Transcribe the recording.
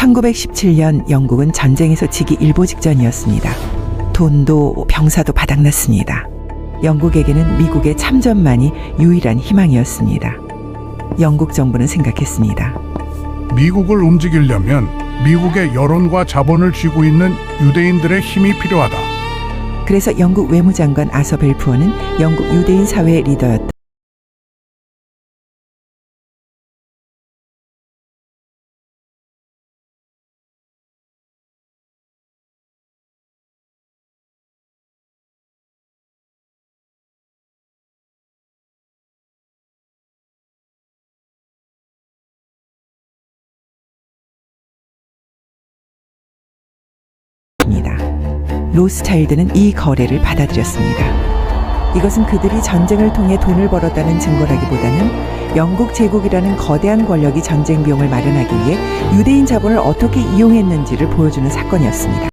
1917년 영국은 전쟁에서 지기 일보 직전이었습니다. 돈도 병사도 바닥났습니다. 영국에게는 미국의 참전만이 유일한 희망이었습니다. 영국 정부는 생각했습니다. 미국을 움직이려면 미국의 여론과 자본을 쥐고 있는 유대인들의 힘이 필요하다. 그래서 영국 외무장관 아서 벨푸어는 영국 유대인 사회의 리더였다. 입니다. 로스차일드는 이 거래를 받아들였습니다. 이것은 그들이 전쟁을 통해 돈을 벌었다는 증거라기보다는 영국 제국이라는 거대한 권력이 전쟁 비용을 마련하기 위해 유대인 자본을 어떻게 이용했는지를 보여주는 사건이었습니다.